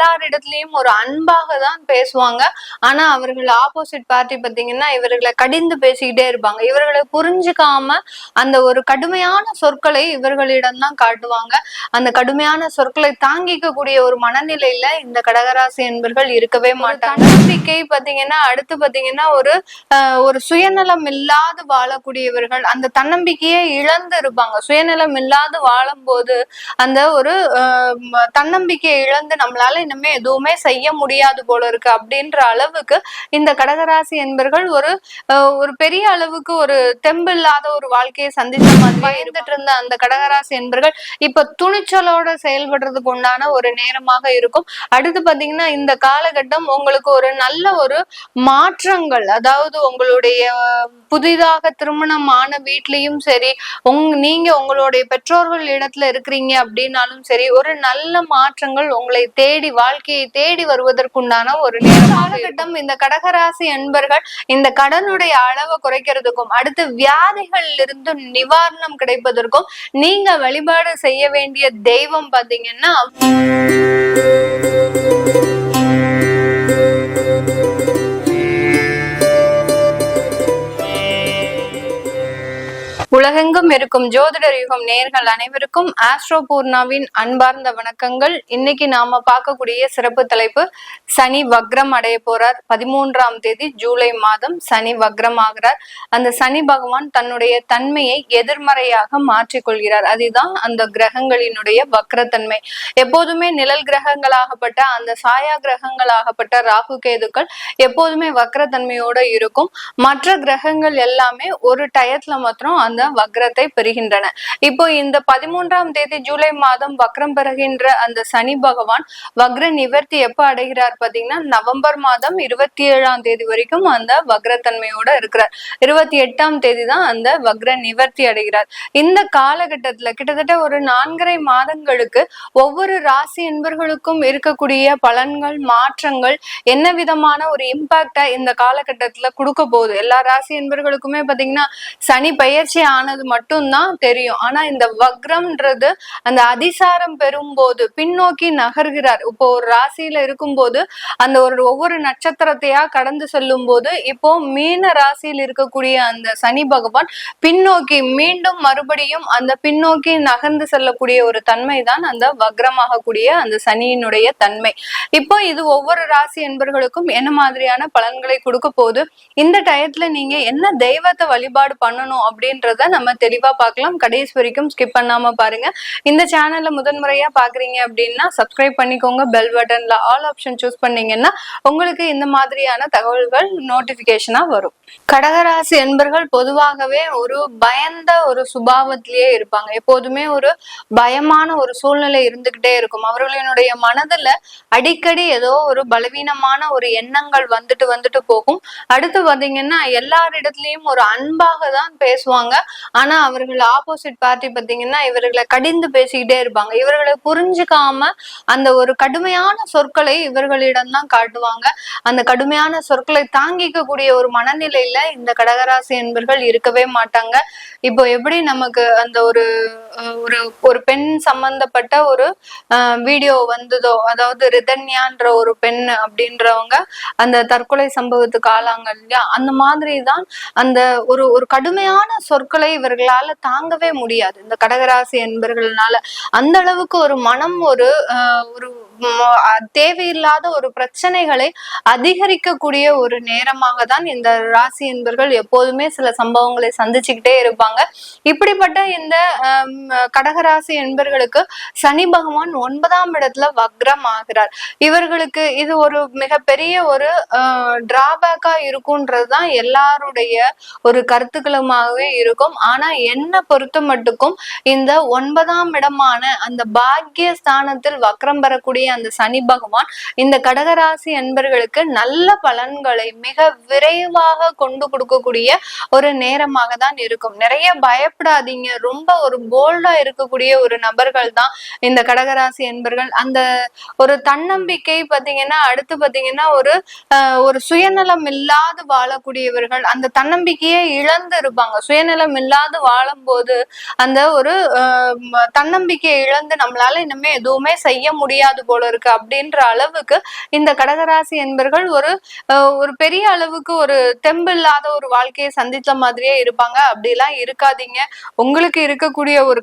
எல்லாரிடத்துலயும் ஒரு அன்பாக தான் பேசுவாங்க. ஆனா அவர்கள் ஆப்போசிட் பார்ட்டி பாத்தீங்கன்னா இவர்களை கடிந்து பேசிக்கிட்டே இருப்பாங்க. இவர்களை புரிஞ்சுக்காம அந்த ஒரு கடுமையான சொற்களை இவர்களிடம் தான் காட்டுவாங்க. அந்த கடுமையான சொற்களை தாங்கிக்க கூடிய ஒரு மனநிலையில இந்த கடகராசி என்பர்கள் இருக்கவே மாட்டாங்க. நம்பிக்கை பாத்தீங்கன்னா அடுத்து பாத்தீங்கன்னா ஒரு ஒரு சுயநலம் இல்லாது வாழக்கூடியவர்கள் அந்த தன்னம்பிக்கையே இழந்து இருப்பாங்க. சுயநலம் இல்லாது வாழும்போது அந்த ஒரு தன்னம்பிக்கையை இழந்து நம்மளால இனிமே எதுவுமே செய்ய முடியாது போல இருக்கு அப்படின்ற அளவுக்கு இந்த கடகராசி என்பர்கள் ஒரு ஒரு பெரிய அளவுக்கு ஒரு தெம்பு இல்லாத ஒரு வாழ்க்கையை சந்திச்ச மாதிரி பயந்துட்டு இருந்த அந்த கடகராசி என்பர்கள் இப்ப துணிச்சலோட செயல்படுறதுக்கு உண்டான ஒரு நேரமாக இருக்கும். அடுத்து பாத்தீங்கன்னா இந்த காலகட்டம் உங்களுக்கு ஒரு நல்ல ஒரு மாற்றங்கள் அதாவது உங்களுடைய புதிதாக திருமணமான வீட்லயும் சரி உங் நீங்க உங்களுடைய பெற்றோர்கள் இடத்துல இருக்கிறீங்க அப்படின்னாலும் சரி ஒரு நல்ல மாற்றங்கள் உங்களை தேடி வாழ்க்கையை தேடி வருவதற்குண்டான ஒரு காலகட்டம். இந்த கடகராசி என்பர்கள் இந்த கடனுடைய அளவை குறைக்கிறதுக்கும் அடுத்து வியாதிகளில் இருந்து நிவாரணம் கிடைப்பதற்கும் நீங்க வழிபாடு செய்ய வேண்டிய தெய்வம் பாத்தீங்கன்னா உலகெங்கும் இருக்கும் ஜோதிடர் யுகம் நேர்கள் அனைவருக்கும் ஆஸ்ட்ரோ பூர்ணாவின் அன்பார்ந்த வணக்கங்கள். இன்னைக்கு நாம பார்க்கக்கூடிய சிறப்பு தலைப்பு சனி வக்ரம் அடைய போறார். பதிமூன்றாம் தேதி ஜூலை மாதம் சனி வக்ரம் ஆகிறார். அந்த சனி பகவான் தன்னுடைய தன்மையை எதிர்மறையாக மாற்றிக்கொள்கிறார். அதுதான் அந்த கிரகங்களினுடைய வக்ரத்தன்மை. எப்போதுமே நிழல் கிரகங்களாகப்பட்ட அந்த சாயா கிரகங்களாகப்பட்ட ராகு கேதுக்கள் எப்போதுமே வக்ரத்தன்மையோட இருக்கும். மற்ற கிரகங்கள் எல்லாமே ஒரு டயத்துல மாத்திரம் அந்த வக்ரத்தை பெறுகின்றன. இப்போ இந்த பதிமூன்றாம் தேதி ஜூலை மாதம் வக்ரம் பெறுகின்ற அந்த சனி பகவான் வக்ர நிவர்த்தி எப்ப அடைகிறார் பாத்தீங்கன்னா நவம்பர் மாதம் இருபத்தி ஏழாம் தேதி வரைக்கும் அந்த வக்ரத்தன்மையோட இருக்கிறார். இருபத்தி எட்டாம் தேதி தான் அந்த வக்ர நிவர்த்தி அடைகிறார். இந்த காலகட்டத்துல கிட்டத்தட்ட ஒரு நான்கரை மாதங்களுக்கு ஒவ்வொரு ராசி என்பர்களுக்கும் இருக்கக்கூடிய பலன்கள் மாற்றங்கள் என்ன விதமான ஒரு இம்பாக்டா இந்த காலகட்டத்துல கொடுக்க போகுது? எல்லா ராசி என்பர்களுக்குமே பாத்தீங்கன்னா சனி பயிற்சி ஆனது மட்டும்தான் தெரியும். ஆனா இந்த வக்ரம்ன்றது அந்த அதிசாரம் பெறும்போது பின்னோக்கி நகர்கிறார். இப்போ ஒரு ராசியில இருக்கும்போது அந்த ஒரு ஒவ்வொரு நட்சத்திரத்தையா கடந்து செல்லும் போது இப்போ மீன ராசியில் இருக்கக்கூடிய அந்த சனி பகவான் பின்னோக்கி மீண்டும் மறுபடியும் அந்த பின்னோக்கி நகர்ந்து செல்லக்கூடிய ஒரு தன்மை தான் அந்த வக்ரமாகக்கூடிய அந்த சனியினுடைய தன்மை. இப்போ இது ஒவ்வொரு ராசி என்பர்களுக்கும் என்ன மாதிரியான பலன்களை கொடுக்க போகுது? இந்த டயத்துல நீங்க என்ன தெய்வத்தை வழிபாடு பண்ணணும் அப்படின்றத நம்ம தெளிவா பார்க்கலாம். கடைசி வரைக்கும் ஸ்கிப் பண்ணாம பாருங்க. இந்த சேனல்ல முதன்முறையா பாக்குறீங்க அப்படின்னா சப்ஸ்கிரைப் பண்ணிக்கோங்க. பெல் பட்டன்ல ஆல் ஆப்ஷன் சூஸ் பண்ணீங்கன்னா உங்களுக்கு இந்த மாதிரியான தகவல்கள் நோட்டிபிகேஷனா வரும். கடகராசி என்பர்கள் பொதுவாகவே ஒரு பயந்த ஒரு சுபாவத்திலேயே இருப்பாங்க. எப்போதுமே ஒரு பயமான ஒரு சூழ்நிலை இருந்துகிட்டே இருக்கும். அவர்களினுடைய மனதுல அடிக்கடி ஏதோ ஒரு பலவீனமான ஒரு எண்ணங்கள் வந்துட்டு வந்துட்டு போகும். அடுத்து பாத்தீங்கன்னா எல்லாரிடத்துலயும் ஒரு அன்பாக தான் பேசுவாங்க. ஆனா அவர்கள் ஆப்போசிட் பார்ட்டி பாத்தீங்கன்னா இவர்களை கடிந்து பேசிக்கிட்டே இருப்பாங்க. இவர்களை புரிஞ்சுக்காம அந்த ஒரு கடுமையான சொற்களை இவர்களிடம் தான் காட்டுவாங்க. அந்த கடுமையான சொற்களை தாங்கிக்க கூடிய ஒரு மனநிலையில இந்த கடகராசி என்பர்கள் இருக்கவே மாட்டாங்க. இப்போ எப்படி நமக்கு அந்த ஒரு ஒரு ஒரு பெண் சம்பந்தப்பட்ட ஒரு வீடியோ வந்ததோ அதாவது ரிதன்யான்ற ஒரு பெண் அப்படின்றவங்க அந்த தற்கொலை சம்பவத்துக்கு ஆளாங்க இல்லையா? அந்த மாதிரி தான் அந்த ஒரு ஒரு கடுமையான சொற்கள் இவர்களால தாங்கவே முடியாது. இந்த கடகராசி என்பர்களால அந்த அளவுக்கு ஒரு மனம் ஒரு ஆஹ், ஒரு தேவையில்லாத ஒரு பிரச்சனைகளை அதிகரிக்கக்கூடிய ஒரு நேரமாக தான் இந்த ராசி என்பர்கள் எப்போதுமே சில சம்பவங்களை சந்திச்சுக்கிட்டே இருப்பாங்க. இப்படிப்பட்ட இந்த கடகராசி என்பர்களுக்கு சனி பகவான் ஒன்பதாம் இடத்துல வக்ரம் ஆகிறார். இவர்களுக்கு இது ஒரு மிகப்பெரிய ஒரு டிராபேக்கா இருக்கும்ன்றதுதான் எல்லாருடைய ஒரு கருத்துக்களுமாகவே இருக்கும். ஆனா என்ன பொறுத்த மட்டுக்கும் இந்த ஒன்பதாம் இடமான அந்த பாக்கிய ஸ்தானத்தில் வக்ரம் பெறக்கூடிய அந்த சனி பகவான் இந்த கடகராசி என்பர்களுக்கு நல்ல பலன்களை மிக விரைவாக கொண்டு கொடுக்கக்கூடிய ஒரு நேரமாக தான் இருக்கும். நிறைய பயப்படாதீங்க. ரொம்ப ஒரு போல்டா இருக்கக்கூடிய ஒரு நபர்கள் தான் இந்த கடகராசி என்பர்கள் அந்த ஒரு தன்னம்பிக்கை பாத்தீங்கன்னா அடுத்து பாத்தீங்கன்னா ஒரு ஒரு சுயநலம் இல்லாது வாழக்கூடியவர்கள் அந்த தன்னம்பிக்கையே இழந்து இருப்பாங்க. சுயநலம் இல்லாது வாழும்போது அந்த ஒரு தன்னம்பிக்கையை இழந்து நம்மளால இனிமே எதுவுமே செய்ய முடியாது போல போல இருக்கு அப்படின்ற அளவுக்கு இந்த கடகராசி என்பர்கள் ஒரு ஒரு பெரிய அளவுக்கு ஒரு தெம்பு இல்லாத ஒரு வாழ்க்கையை சந்தித்த மாதிரியே இருப்பாங்க. அப்படிலாம் இருக்காதீங்க. உங்களுக்கு இருக்கக்கூடிய ஒரு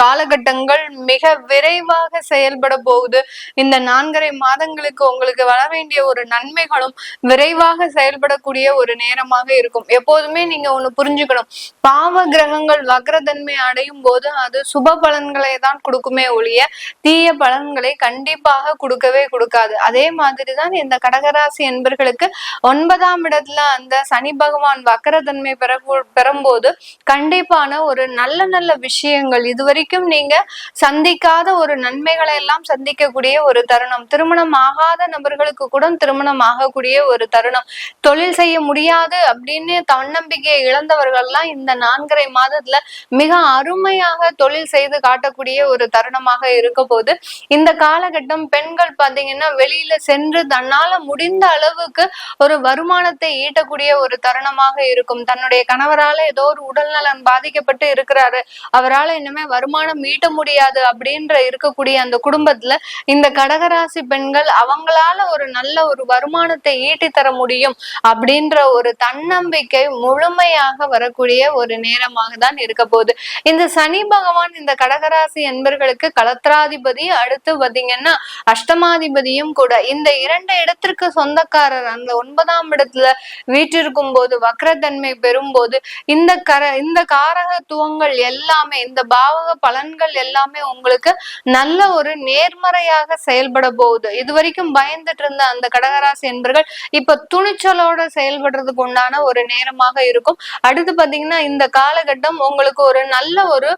காலகட்டங்கள் மிக விரைவாக செயல்பட போகுது. இந்த நான்கரை மாதங்களுக்கு உங்களுக்கு வர வேண்டிய ஒரு நன்மைகளும் விரைவாக செயல்படக்கூடிய ஒரு நேரமாக இருக்கும். எப்போதுமே நீங்க ஒண்ணு புரிஞ்சுக்கணும். பாவ கிரகங்கள் வக்ரதன்மை அடையும் போது அது சுப பலன்களை தான் கொடுக்குமே ஒழிய தீய பலன்களை கண்டிப்பாக கொடுக்கவே கொடுக்காது. அதே மாதிரிதான் இந்த கடகராசி என்பர்களுக்கு ஒன்பதாம் இடத்துல அந்த சனி பகவான் வக்ரதன்மை பெற பெறும்போது கண்டிப்பான ஒரு நல்ல நல்ல விஷயங்கள் இதுவரை வரைக்கும் நீங்க சந்திக்காத ஒரு நன்மைகளை எல்லாம் சந்திக்கக்கூடிய ஒரு தருணம். திருமணம் ஆகாத நபர்களுக்கு கூட திருமணம் ஆகக்கூடிய ஒரு தருணம். தொழில் செய்ய முடியாது அப்படின்னு தன்னம்பிக்கையை இழந்தவர்கள்லாம் இந்த நான்கரை மாதத்துல மிக அருமையாக தொழில் செய்து காட்டக்கூடிய ஒரு தருணமாக இருக்க போது இந்த காலகட்டம் பெண்கள் பாத்தீங்கன்னா வெளியில சென்று தன்னால முடிந்த அளவுக்கு ஒரு வருமானத்தை ஈட்டக்கூடிய ஒரு தருணமாக இருக்கும். தன்னுடைய கணவரால ஏதோ ஒரு உடல்நலன் பாதிக்கப்பட்டு இருக்கிறாரு. அவரால் இனிமே வருமானம் ஈட்ட முடியாது அப்படின்ற இருக்கக்கூடிய அந்த குடும்பத்துல இந்த கடகராசி பெண்கள் அவங்களால ஒரு நல்ல ஒரு வருமானத்தை ஈட்டி தர முடியும் அப்படின்ற ஒரு தன்னம்பிக்கை முழுமையாக வரக்கூடிய ஒரு நேரமாக தான் இருக்க போகுது. இந்த சனி பகவான் இந்த கடகராசி என்பர்களுக்கு கலத்திராதிபதி அடுத்து பாத்தீங்கன்னா அஷ்டமாதிபதியும் கூட. இந்த இரண்டு இடத்திற்கு சொந்தக்காரர் அந்த ஒன்பதாம் இடத்துல வீட்டிருக்கும் போது வக்ரத்தன்மை பெறும் போது இந்த கர இந்த காரகத்துவங்கள் எல்லாமே இந்த பாவக பலன்கள் எல்லாமே உங்களுக்கு நல்ல ஒரு நேர்மறையாக செயல்பட போகுது. இது வரைக்கும் பயந்துட்டு இருந்த அந்த கடகராசி என்பர்கள் இப்ப துணிச்சலோட செயல்படுறதுக்கு உண்டான ஒரு நேரமாக இருக்கும். அடுத்து பாத்தீங்கன்னா இந்த காலகட்டம் உங்களுக்கு ஒரு நல்ல ஒரு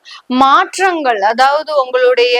மாற்றங்கள் அதாவது உங்களுடைய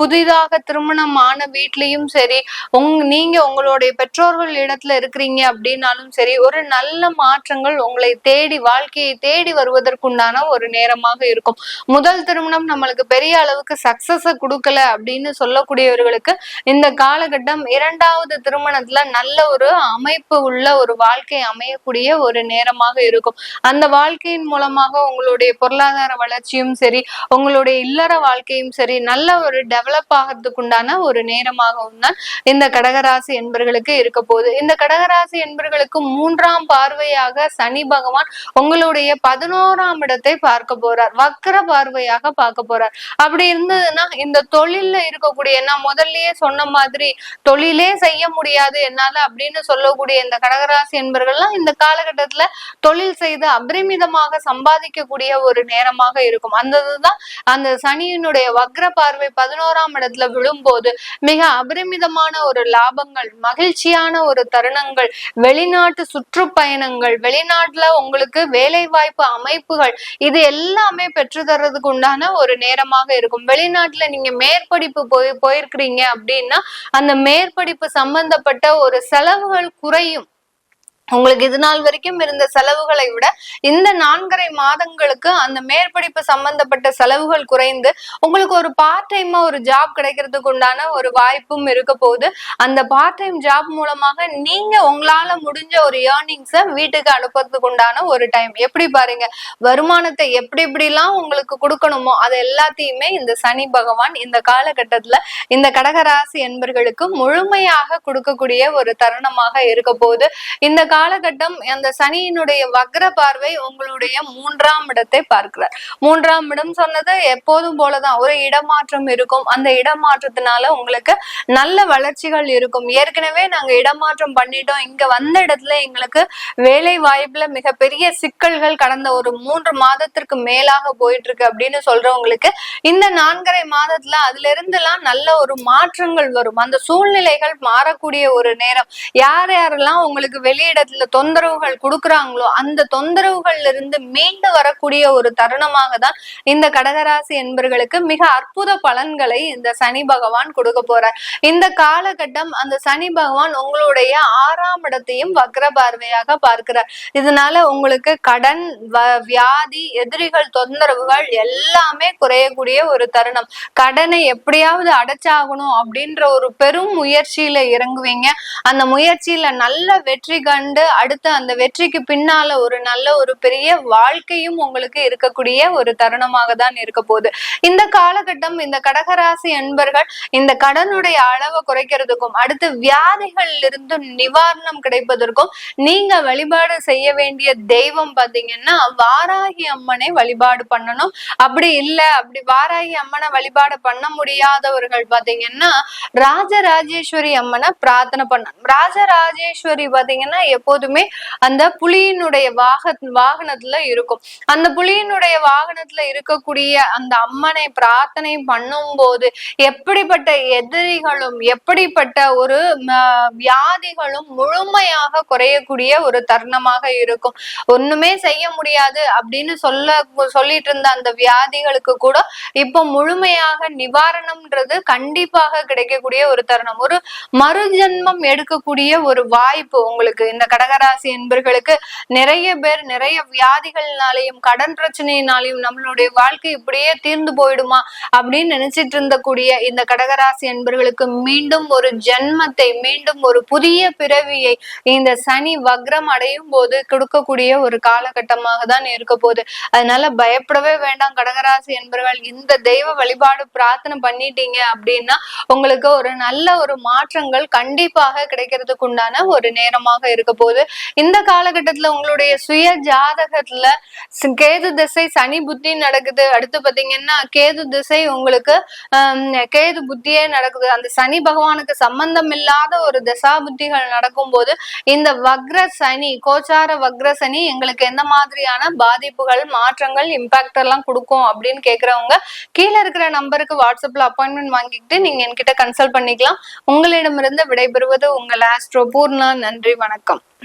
புதிதாக திருமணம் ஆன வீட்லயும் சரி உங் நீங்க உங்களுடைய பெற்றோர்கள் இடத்துல இருக்கிறீங்க அப்படின்னாலும் சரி ஒரு நல்ல மாற்றங்கள் உங்களை தேடி வாழ்க்கையை தேடி வருவதற்குண்டான ஒரு நேரமாக இருக்கும். முதல் திருமணம் நம்மளுக்கு பெரிய அளவுக்கு சக்சஸ கொடுக்கல அப்படின்னு சொல்லக்கூடியவர்களுக்கு இந்த காலகட்டம் இரண்டாவது திருமணத்துல நல்ல ஒரு அமைப்பு உள்ள ஒரு வாழ்க்கை அமையக்கூடிய ஒரு நேரமாக இருக்கும். அந்த வாழ்க்கையின் மூலமாக உங்களுடைய பொருளாதார வளர்ச்சியும் சரி உங்களுடைய இல்லற வாழ்க்கையும் சரி நல்ல ஒரு டெவலப் ஆகிறதுக்குண்டான ஒரு நேரமாகவும் தான் இந்த கடகராசி என்பர்களுக்கு இருக்க போகுது. இந்த கடகராசி என்பர்களுக்கு மூன்றாம் பார்வையாக சனி பகவான் உங்களுடைய பதினோராம் இடத்தை பார்க்க போறார். வக்கர பார்வையாக பார்க்க போறார் அப்படி இருந்ததுன்னா இந்த தொழில்ல இருக்கக்கூடிய நான் முதல்லயே சொன்ன மாதிரி தொழிலே செய்ய முடியாது என்னால அப்படின்னு சொல்லக்கூடிய இந்த கடகராசி என்பர்கள்லாம் இந்த காலகட்டத்துல தொழில் செய்து அபரிமிதமாக சம்பாதிக்கக்கூடிய ஒரு நேரமாக இருக்கும். அந்த இதுதான் அந்த சனியினுடைய வக்ர பார்வை பதினோராம் இடத்துல விழும்போது மிக அபரிமிதமான ஒரு லாபங்கள் மகிழ்ச்சியான ஒரு தருணங்கள் வெளிநாட்டு சுற்றுப்பயணங்கள் வெளிநாட்டுல உங்களுக்கு வேலை வாய்ப்பு அமைப்புகள் இது எல்லாமே பெற்று தர்றதுக்கு உண்டான ஒரு நேரமாக இருக்கும். வெளிநாட்டுல நீங்க மேற்படிப்பு போய் போயிருக்கிறீங்க அப்படின்னா அந்த மேற்படிப்பு சம்பந்தப்பட்ட ஒரு செலவுகள் குறையும். உங்களுக்கு இது நாள் வரைக்கும் இருந்த செலவுகளை விட இந்த நான்கரை மாதங்களுக்கு அந்த மேற்படிப்பு சம்பந்தப்பட்ட செலவுகள் குறைந்து உங்களுக்கு ஒரு பார்ட் டைமா ஒரு ஜாப் கிடைக்கிறதுக்கு உண்டான ஒரு வாய்ப்பும் இருக்க போகுது. அந்த பார்ட் டைம் ஜாப் மூலமாக நீங்க உங்களால முடிஞ்ச ஒரு ஏர்னிங்ஸை வீட்டுக்கு அனுப்புறதுக்கு உண்டான ஒரு டைம் எப்படி பாருங்க? வருமானத்தை எப்படி எப்படிலாம் உங்களுக்கு கொடுக்கணுமோ அது எல்லாத்தையுமே இந்த சனி பகவான் இந்த காலகட்டத்துல இந்த கடகராசி என்பர்களுக்கு முழுமையாக கொடுக்கக்கூடிய ஒரு தருணமாக இருக்க போகுது. இந்த காலகட்டம் அந்த சனியினுடைய வக்ர பார்வை உங்களுடைய மூன்றாம் இடத்தை பார்க்கிறார். மூன்றாம் இடம் சொன்னது எப்போதும் போலதான். ஒரு இடமாற்றம் இருக்கும். அந்த இடமாற்றத்தினால உங்களுக்கு நல்ல வளர்ச்சிகள் இருக்கும். ஏற்கனவே நாங்க இடமாற்றம் பண்ணிட்டோம். இங்க வந்த இடத்துல எங்களுக்கு வேலை வாய்ப்புல மிகப்பெரிய சிக்கல்கள் கடந்த ஒரு மூன்று மாதத்திற்கு மேலாக போயிட்டு இருக்கு அப்படின்னு சொல்றவங்களுக்கு இந்த நான்கரை மாதத்துல அதுல இருந்தெல்லாம் நல்ல ஒரு மாற்றங்கள் வரும். அந்த சூழ்நிலைகள் மாறக்கூடிய ஒரு நேரம். யார் யாரெல்லாம் உங்களுக்கு வெளியிட இடத்துல தொந்தரவுகள் கொடுக்குறாங்களோ அந்த தொந்தரவுகள்ல இருந்து மீண்டு வரக்கூடிய ஒரு தருணமாக தான் இந்த கடகராசி என்பர்களுக்கு மிக அற்புத பலன்களை இந்த சனி பகவான் கொடுக்க போறார். இந்த காலகட்டம் அந்த சனி பகவான் உங்களுடைய ஆறாம் இடத்தையும் வக்ர பார்வையாக பார்க்கிறார். இதனால உங்களுக்கு கடன் வியாதி எதிரிகள் தொந்தரவுகள் எல்லாமே குறையக்கூடிய ஒரு தருணம். கடனை எப்படியாவது அடைச்சாகணும் அப்படின்ற ஒரு பெரும் முயற்சியில இறங்குவீங்க. அந்த முயற்சியில நல்ல வெற்றி கண்டு வந்து அடுத்த அந்த வெற்றிக்கு பின்னால ஒரு நல்ல ஒரு பெரிய வாழ்க்கையும் உங்களுக்கு இருக்கக்கூடிய ஒரு தருணமாக தான் இருக்க போகுது. இந்த காலகட்டம் இந்த கடகராசி அன்பர்கள் இந்த கடனுடைய அளவை குறைக்கிறதுக்கும் அடுத்து வியாதிகள்ல இருந்து நிவாரணம் கிடைப்பதற்கும் நீங்க வழிபாடு செய்ய வேண்டிய தெய்வம் பாத்தீங்கன்னா வாராகி அம்மனை வழிபாடு பண்ணணும். அப்படி இல்ல அப்படி வாராகி அம்மனை வழிபாடு பண்ண முடியாதவர்கள் பாத்தீங்கன்னா ராஜராஜேஸ்வரி அம்மனை பிரார்த்தனை பண்ணணும். ராஜராஜேஸ்வரி பாத்தீங்கன்னா எப்போதுமே அந்த புலியினுடைய வாக வாகனத்துல இருக்கும். அந்த புலியினுடைய வாகனத்துல இருக்கக்கூடிய அந்த அம்மனை பிரார்த்தனை பண்ணும் போது எப்படிப்பட்ட எதிரிகளும் எப்படிப்பட்ட ஒரு வியாதிகளும் முழுமையாக குறையக்கூடிய ஒரு தருணமாக இருக்கும். ஒண்ணுமே செய்ய முடியாது அப்படின்னு சொல்ல சொல்லிட்டு இருந்த அந்த வியாதிகளுக்கு கூட இப்போ முழுமையாக நிவாரணம்ன்றது கண்டிப்பாக கிடைக்கக்கூடிய ஒரு தருணம். ஒரு மறுஜன்மம் எடுக்கக்கூடிய ஒரு வாய்ப்பு உங்களுக்கு இந்த கடகராசி என்பர்களுக்கு நிறைய பேர் நிறைய வியாதிகள்னாலையும் கடன் பிரச்சனையினாலையும் நம்மளுடைய வாழ்க்கை இப்படியே தீர்ந்து போயிடுமா அப்படின்னு நினைச்சிட்டு இருந்தக்கூடிய இந்த கடகராசி என்பர்களுக்கு மீண்டும் ஒரு ஜென்மத்தை மீண்டும் ஒரு புதிய பிறவியை இந்த சனி வக்ரம் அடையும் போது கொடுக்கக்கூடிய ஒரு காலகட்டமாக தான் இருக்க போகுது. அதனால பயப்படவே வேண்டாம் கடகராசி என்பவர்கள் இந்த தெய்வ வழிபாடு பிரார்த்தனை பண்ணிட்டீங்க அப்படின்னா உங்களுக்கு ஒரு நல்ல ஒரு மாற்றங்கள் கண்டிப்பாக கிடைக்கிறதுக்கு உண்டான ஒரு நேரமாக இருக்க போகுது இந்த காலகட்டத்துல உங்களுடைய சுய ஜாதகத்துல கேது திசை சனி புத்தி நடக்குது. அடுத்து பாத்தீங்கன்னா கேது திசை உங்களுக்கு கேது புத்தியே நடக்குது. அந்த சனி பகவானுக்கு சம்பந்தம் இல்லாத ஒரு தசா புத்திகள் நடக்கும் போது இந்த வக்ர சனி கோச்சார வக்ர சனி எங்களுக்கு எந்த மாதிரியான பாதிப்புகள் மாற்றங்கள் இம்பாக்ட் எல்லாம் கொடுக்கும் அப்படின்னு கேக்குறவங்க கீழே இருக்கிற நம்பருக்கு வாட்ஸ்அப்ல அப்பாயின்மெண்ட் வாங்கிக்கிட்டு நீங்க என்கிட்ட கன்சல்ட் பண்ணிக்கலாம். உங்களிடமிருந்து விடைபெறுவது உங்கள் ஆஸ்ட்ரோ பூர்ணா. நன்றி வணக்கம்.